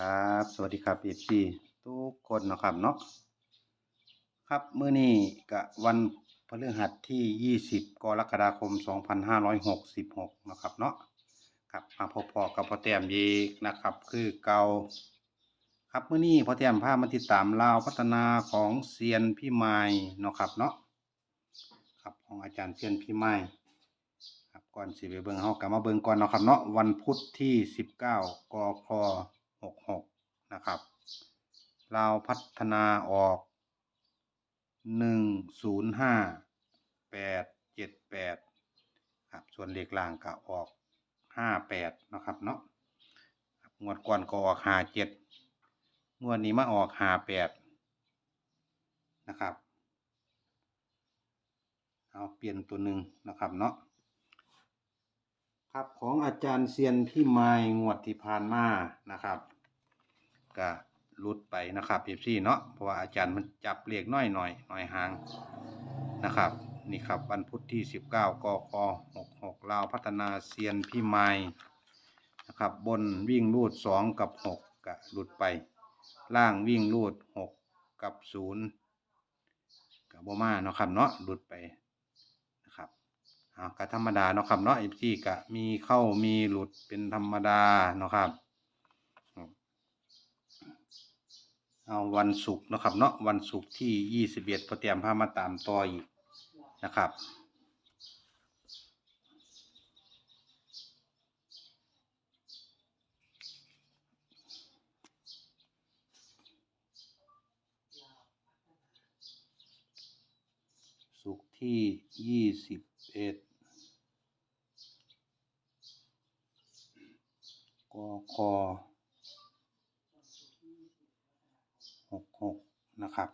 ครับ สวัสดีครับ FC ทุกคนนะครับเนาะครับมื้อนี้ก็วันพฤหัสที่ 20 กรกฎาคม 2566 นะครับเนาะครับมาพบพอกับพ่อแต้มอีกนะครับ คือเก่าครับมื้อนี้พ่อแต้มพามาติดตามลาวพัฒนาของเซียนพี่ไม้เนาะครับเนาะครับของอาจารย์เซียนพี่ไม้ครับก่อนสิไปเบิ่งเฮาก็มาเบิ่งก่อนเนาะครับเนาะวันพุธที่ 19กค 66 นะครับลาพัฒนาออก 105 878 ครับ ส่วนเลขล่างก็ออก 58 นะครับเนาะงวดก่อนก็ออก 57 งวดนี้มาออก 58 นะครับเอาเปลี่ยนตัวหนึ่งนะครับเนาะครับของอาจารย์เซียนพี่ไม้งวดที่ผ่านมานะครับ ก็ลุดไปนะครับเอฟซีเนาะเพราะว่าอาจารย์มันจับเลขน้อยหน่อยหน่อยหางนะครับนี่ครับวันพุธที่ 19กค66ลาวพัฒนาเซียนพี่ไม้นะครับบนวิ่งรูด 2 กับ 6ก็หลุดไป ล่างวิ่งรูด 6 กับ0กับโบมาเนาะครับเนาะหลุดไปนะครับอ่าก็ธรรมดาเนาะครับเนาะ FC ก็มีเข้ามีหลุดเป็นธรรมดาเนาะครับอืม เอาวันศุกร์นะครับเนาะวันศุกร์ที่21พอเตรียมพามาตามต่ออีกนะครับ ศุกร์ที่21กค 66 นะครับ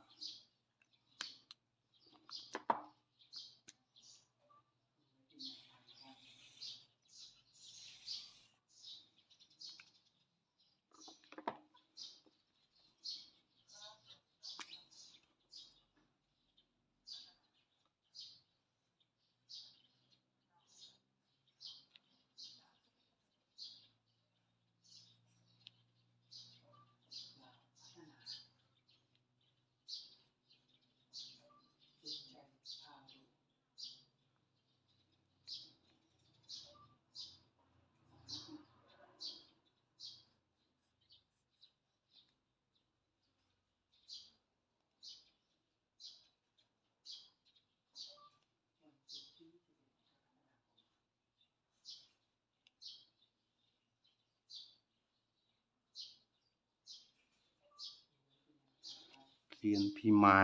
เซียนพีไม้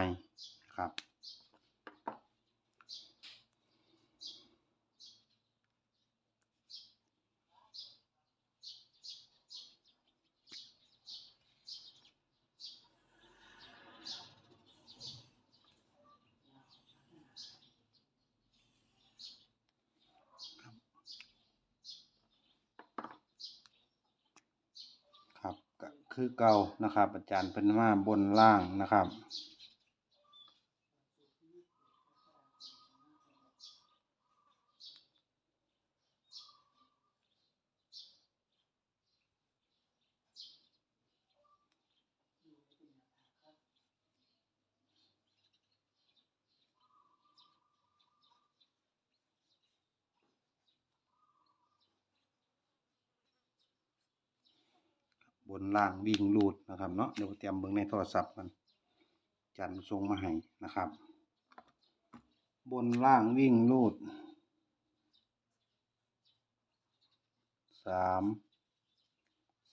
ครับครับ คือเก่านะครับ อาจารย์เป็นว่าบนล่างนะครับ นล่างวิ่งรูดนะครับเนาะเดี๋ยวเตรียมเบิ้งในโทรศัพท์กันจันทรงมาให้นะครับ บนล่างวิ่งรูดสาม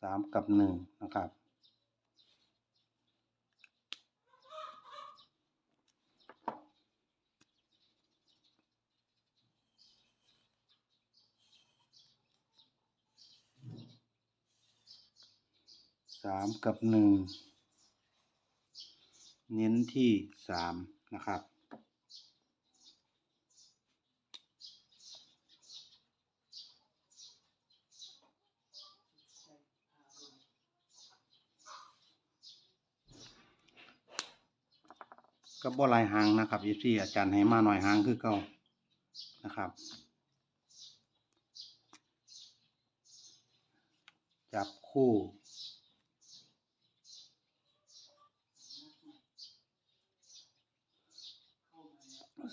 สามกับหนึ่งนะครับ สามกับหนึ่งเน้นที่สามนะครับ ก็บ่ลายหางนะครับอีซี่อาจารย์ให้มาหน่อยหางคือเก่านะครับ จับคู่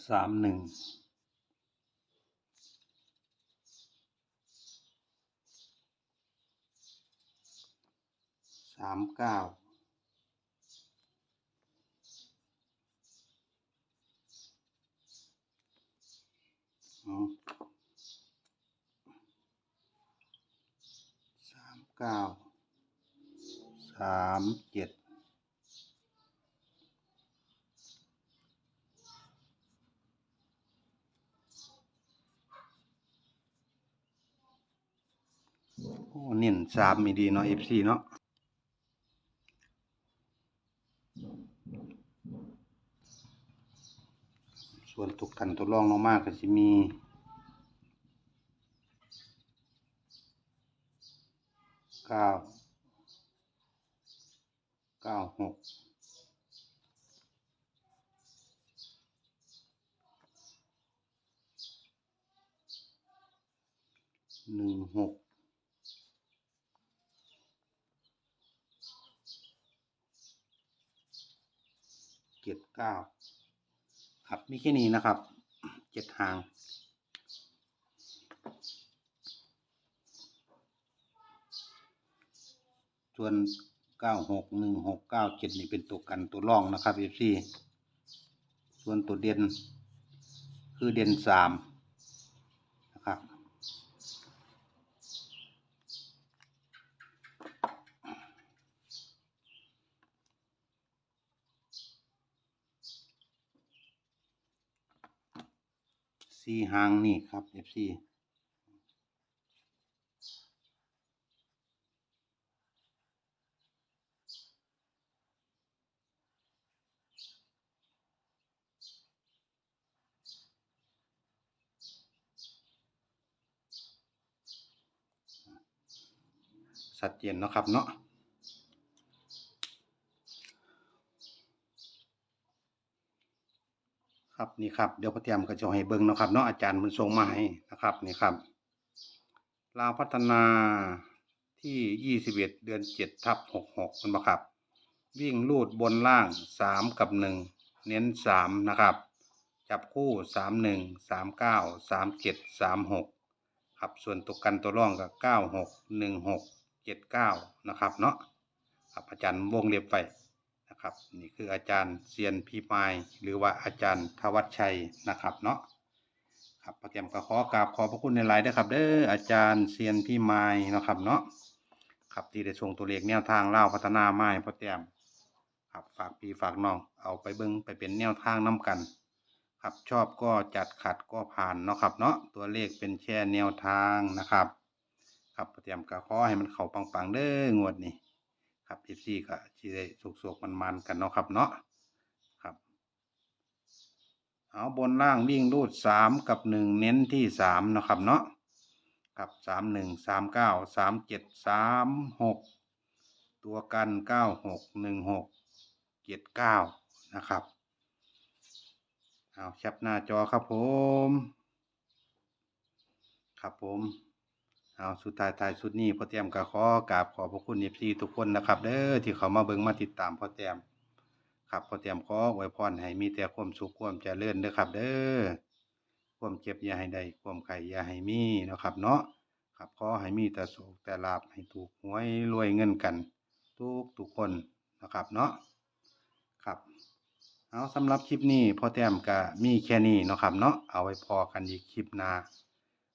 สามหนึ่งสามเก้าสามเก้าสามเจ็ด โอ้ เน้นสามมีดีเนาะ FC เนาะส่วนตุกกันตัวรองลงมากก็สิมีเก้าเก้าหกหนึ่งหก เก้าครับมีแค่นี้นะครับเจ็ดหางส่วนเก้าหกหนึ่งหกเก้าเจ็ดนี่เป็นตัวกันตัวร่องนะครับเอฟซีส่วนตัวเด่นคือเด่นสามนะครับ สี่หางนี่ครับ FC สัดเจนเนาะครับเนาะ ครับนี่ครับเดี๋ยวพอเตรียมก็จะให้เบิ่งเนาะครับเนาะอาจารย์มันส่งมาให้นะครับนี่ครับลาวพัฒนาที่ยี่สิบเอ็ดเดือนเจ็ดทับหกหกมันบ่ครับ วิ่งลูดบนล่างสามกับหนึ่งเน้นสามนะครับ จับคู่สามหนึ่งสามเก้าสามเจ็ดสามหกครับส่วนตัวกันตัวร่องก็เก้าหกหนึ่งหกเจ็ดเก้านะครับเนาะครับอาจารย์วงเล็บไป นะครับ นี่คืออาจารย์เซียนพีไมายหรือว่าอาจารย์ทวัชชัยนะครับเนาะครับพระเตรียมก็ขอกราบขอพระคุณในไลน์ด้วยครับ เด้ออาจารย์เซียนพีไมายนะครับเนาะครับที่ได้ส่งตัวเลขแนวทางเล่าพัฒนาไม้พระเตรียมครับฝากพี่ฝากน้องเอาไปเบิ้งไปเป็นแนวทางน้กัน ครับชอบก็จัดขัดก็ผ่านเนาะครับเนาะตัวเลขเป็นแค่แนวทางนะครับ ครับพระเตรียมก็ขอให้มันเข้าปังๆเด้องวดนี้ ครับ FC ก็สิได้สุกๆมันๆกันเนาะครับเนาะครับ เอาบนล่างวิ่งรูดสามกับหนึ่งเน้นที่สามเนาะครับเนาะกับสามหนึ่งสามเก้าสามเจ็ดสามหกตัวกันเก้าหกหนึ่งหกเจ็ดเก้านะครับเอาแคปหน้าจอครับผม ครับผม เอาสุดท้ายท้ายสุดนี้พ่อเตรียมก็ขอกราบขอบพระคุณเอฟซีทุกคนนะครับ เด้อที่เขามาเบิ่งมาติดตามพ่อเตรียมครับพ่อเตรียมขอไว้พรให้มีแต่ความสุขความเจริญเด้อครับ เด้อความเจ็บอย่าให้ได้ความไข่อย่าให้มีนะครับ เนาะครับขอให้มีแต่สุขแต่ลาภให้ถูกหวยรวยเงินกัน ทุกทุกคนนะครับเนาะครับเอาสำหรับคลิปนี้พ่อแต้มก็มีแค่นี้นะครับเนาะเอาไว้พอกันอีกคลิปหน้า